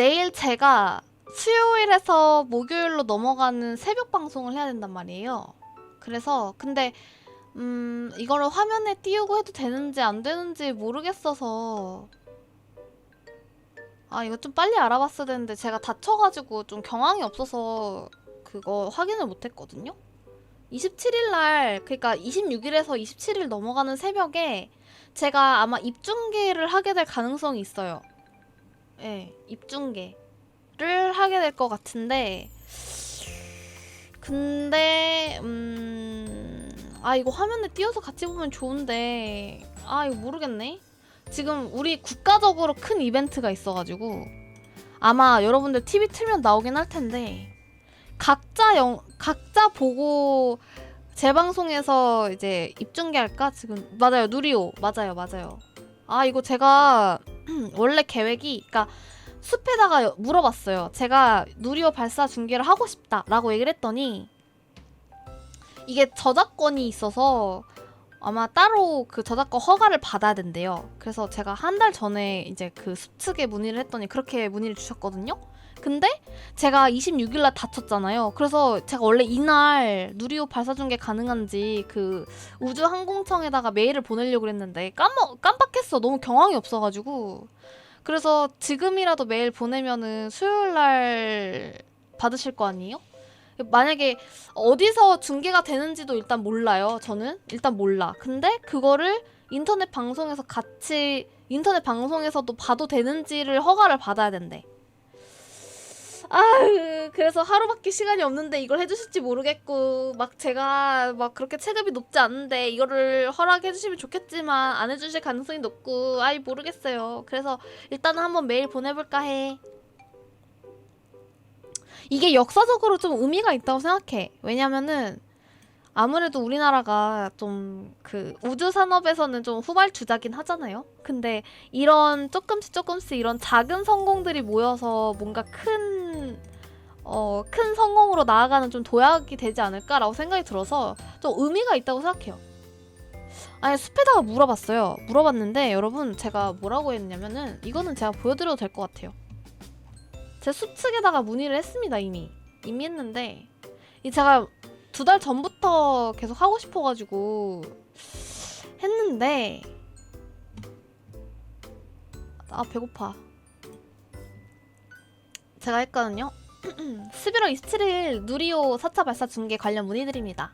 내일 제가 수요일에서 목요일로 넘어가는 새벽 방송을 해야 된단 말이에요. 그래서 근데 음 이거를 화면에 띄우고 해도 되는지 안 되는지 모르겠어서 아 이거 좀 빨리 알아봤어야 되는데 제가 다쳐가지고 좀 경황이 없어서 그거 확인을 못했거든요. 27일 날 그러니까 26일에서 27일 넘어가는 새벽에 제가 아마 입중계를 하게 될 가능성이 있어요. 예, 입중계를 하게 될 것 같은데 근데 음 아 이거 화면에 띄워서 같이 보면 좋은데 아 이거 모르겠네. 지금 우리 국가적으로 큰 이벤트가 있어가지고 아마 여러분들 TV 틀면 나오긴 할 텐데 각자 영 각자 보고 재방송에서 이제 입중계할까? 지금 맞아요. 누리오 맞아요 맞아요. 아 이거 제가 원래 계획이 그러니까 숲에다가 여- 물어봤어요 제가 누리오 발사 중계를 하고 싶다라고 얘기를 했더니 이게 저작권이 있어서 아마 따로 그 저작권 허가를 받아야 된대요. 그래서 제가 한 달 전에 이제 그 숲 측에 문의를 했더니 그렇게 문의를 주셨거든요. 근데 제가 26일날 다쳤잖아요. 그래서 제가 원래 이날 누리호 발사 중계 가능한지 그 우주 항공청에다가 메일을 보내려고 했는데 깜빡 깜빡했어. 너무 경황이 없어가지고 그래서 지금이라도 메일 보내면은 수요일날 받으실 거 아니에요? 만약에 어디서 중계가 되는지도 일단 몰라요. 저는 일단 몰라. 근데 그거를 인터넷 방송에서 같이 인터넷 방송에서도 봐도 되는지를 허가를 받아야 된대. 아유, 그래서 하루밖에 시간이 없는데 이걸 해주실지 모르겠고, 막 제가 막 그렇게 체급이 높지 않은데 이거를 허락해주시면 좋겠지만 안 해주실 가능성이 높고, 아이 모르겠어요. 그래서 일단은 한번 메일 보내볼까 해. 이게 역사적으로 좀 의미가 있다고 생각해. 왜냐면은 아무래도 우리나라가 좀 그 우주 산업에서는 좀 후발주자긴 하잖아요. 근데 이런 조금씩 조금씩 이런 작은 성공들이 모여서 뭔가 큰 어, 큰 성공으로 나아가는 좀 도약이 되지 않을까라고 생각이 들어서 좀 의미가 있다고 생각해요. 아니 숲에다가 물어봤어요. 물어봤는데 여러분 제가 뭐라고 했냐면은 이거는 제가 보여드려도 될 것 같아요. 제 수측에다가 문의를 했습니다 이미 이미 했는데 이 제가 두 달 전부터 계속 하고 싶어가지고 했는데 아 배고파 제가 했거든요 11월 27일 누리호 4차 발사 중계 관련 문의드립니다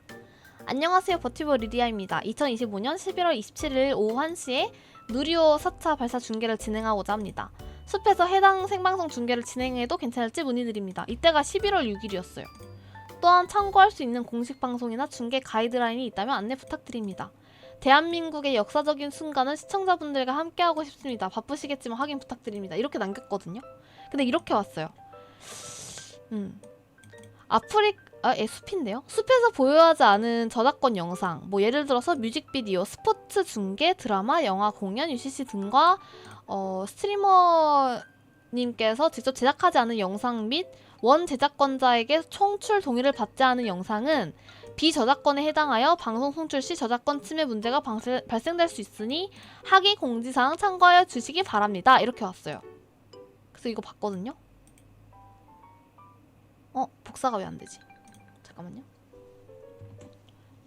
안녕하세요 버티버 리디아입니다 2025년 11월 27일 오후 1시에 누리호 4차 발사 중계를 진행하고자 합니다 숲에서 해당 생방송 중계를 진행해도 괜찮을지 문의드립니다. 이때가 11월 6일이었어요. 또한 참고할 수 있는 공식 방송이나 중계 가이드라인이 있다면 안내 부탁드립니다. 대한민국의 역사적인 순간을 시청자분들과 함께하고 싶습니다. 바쁘시겠지만 확인 부탁드립니다. 이렇게 남겼거든요. 근데 이렇게 왔어요. 음. 아프리 아, 에 숲인데요. 숲에서 보유하지 않은 저작권 영상, 뭐 예를 들어서 뮤직비디오, 스포츠 중계, 드라마, 영화 공연, UCC 등과 어, 스트리머님께서 직접 제작하지 않은 영상 및 원 제작권자에게 총출 동의를 받지 않은 영상은 비저작권에 해당하여 방송 송출 시 저작권 침해 문제가 방세, 발생될 수 있으니 하기 공지사항 참고하여 주시기 바랍니다. 이렇게 왔어요. 그래서 이거 봤거든요. 어 복사가 왜 안 되지? 잠깐만요.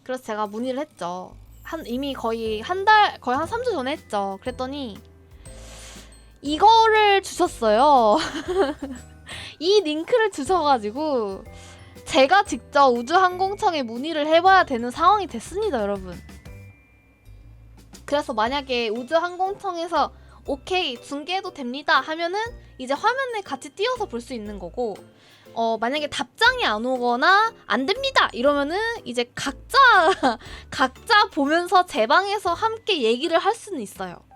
그래서 제가 문의를 했죠. 한 이미 거의 한 달 거의 한 3주 전에 했죠. 그랬더니 이거를 주셨어요. 이 링크를 주셔가지고 제가 직접 우주항공청에 문의를 해봐야 되는 상황이 됐습니다, 여러분. 그래서 만약에 우주항공청에서 오케이 중계해도 됩니다 하면은 이제 화면에 같이 띄워서 볼 수 있는 거고 어 만약에 답장이 안 오거나 안 됩니다 이러면은 이제 각자 각자 보면서 제 방에서 함께 얘기를 할 수는 있어요.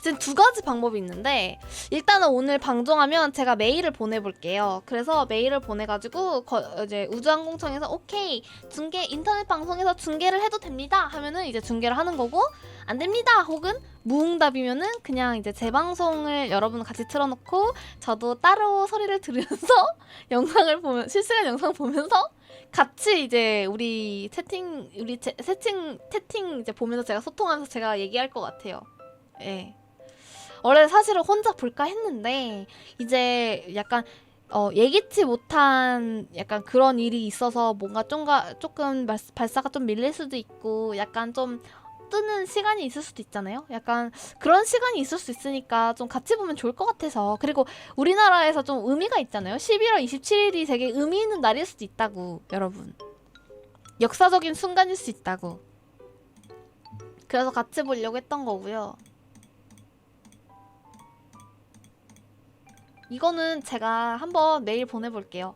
지금 두 가지 방법이 있는데 일단은 오늘 방송하면 제가 메일을 보내볼게요. 그래서 메일을 보내가지고 거- 이제 우주항공청에서 오케이 중계 인터넷 방송에서 중계를 해도 됩니다 하면은 이제 중계를 하는 거고 안 됩니다 혹은 무응답이면은 그냥 이제 제 방송을 여러분 같이 틀어놓고 저도 따로 소리를 들으면서 영상을 보면 실시간 영상 보면서 같이 이제 우리 채팅 우리 채, 채팅 채팅 이제 보면서 제가 소통하면서 제가 얘기할 것 같아요. 예. 원래 사실은 혼자 볼까 했는데 이제 약간 어, 예기치 못한 약간 그런 일이 있어서 뭔가 좀가 조금 발- 발사가 좀 밀릴 수도 있고 약간 좀 뜨는 시간이 있을 수도 있잖아요. 약간 그런 시간이 있을 수 있으니까 좀 같이 보면 좋을 것 같아서 그리고 우리나라에서 좀 의미가 있잖아요. 11월 27일이 되게 의미 있는 날일 수도 있다고 여러분. 역사적인 순간일 수 있다고. 그래서 같이 보려고 했던 거고요. 이거는 제가 한번 메일 보내볼게요.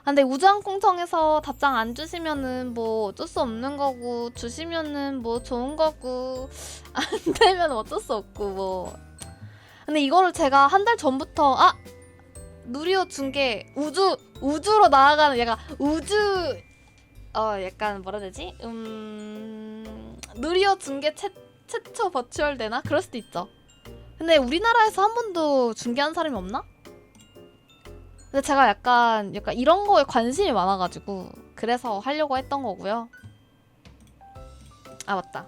아, 근데 우주항공청에서 답장 안 주시면은 뭐 어쩔 수 없는 거고 주시면은 뭐 좋은 거고 안 되면 어쩔 수 없고 뭐. 근데 이거를 제가 한 달 전부터 아 누리호 중계 우주 우주로 나아가는 약간 우주 어 약간 뭐라 해야 되지 음 누리호 중계 최 최초 버추얼 되나 그럴 수도 있죠. 근데 우리나라에서 한 번도 중계한 사람이 없나? 근데 제가 약간 약간 이런 거에 관심이 많아가지고 그래서 하려고 했던 거고요. 아 맞다.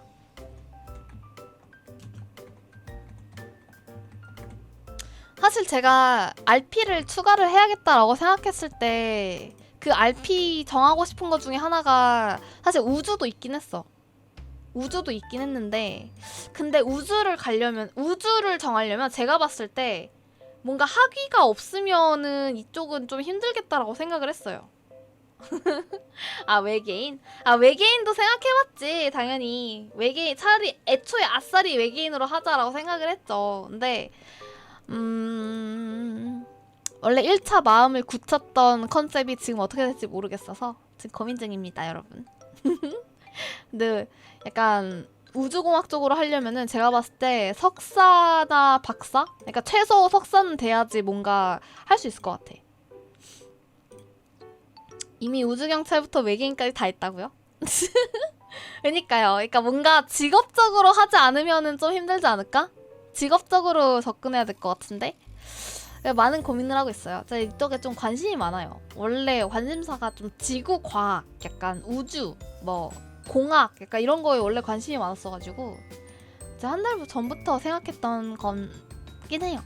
사실 제가 RP를 추가를 해야겠다라고 생각했을 때 그 RP 정하고 싶은 것 중에 하나가 사실 우주도 있긴 했어. 우주도 있긴 했는데 근데 우주를 가려면 우주를 정하려면 제가 봤을 때 뭔가 학위가 없으면은 이쪽은 좀 힘들겠다라고 생각을 했어요. 아 외계인? 아 외계인도 생각해봤지 당연히 외계인 차라리 애초에 아싸리 외계인으로 하자라고 생각을 했죠. 근데 음 원래 1차 마음을 굳혔던 컨셉이 지금 어떻게 될지 모르겠어서 지금 고민 중입니다, 여러분. 근데 약간 우주공학 쪽으로 하려면은 제가 봤을 때 석사나 박사? 그러니까 최소 석사는 돼야지 뭔가 할 수 있을 것 같아. 이미 우주경찰부터 외계인까지 다 했다고요? 그러니까요. 그러니까 뭔가 직업적으로 하지 않으면은 좀 힘들지 않을까? 직업적으로 접근해야 될 것 같은데? 많은 고민을 하고 있어요. 제가 이쪽에 좀 관심이 많아요. 원래 관심사가 좀 지구 과학, 약간 우주, 뭐 공학, 약간 이런 거에 원래 관심이 많았어가지고 한 달 전부터 생각했던 건긴 해요.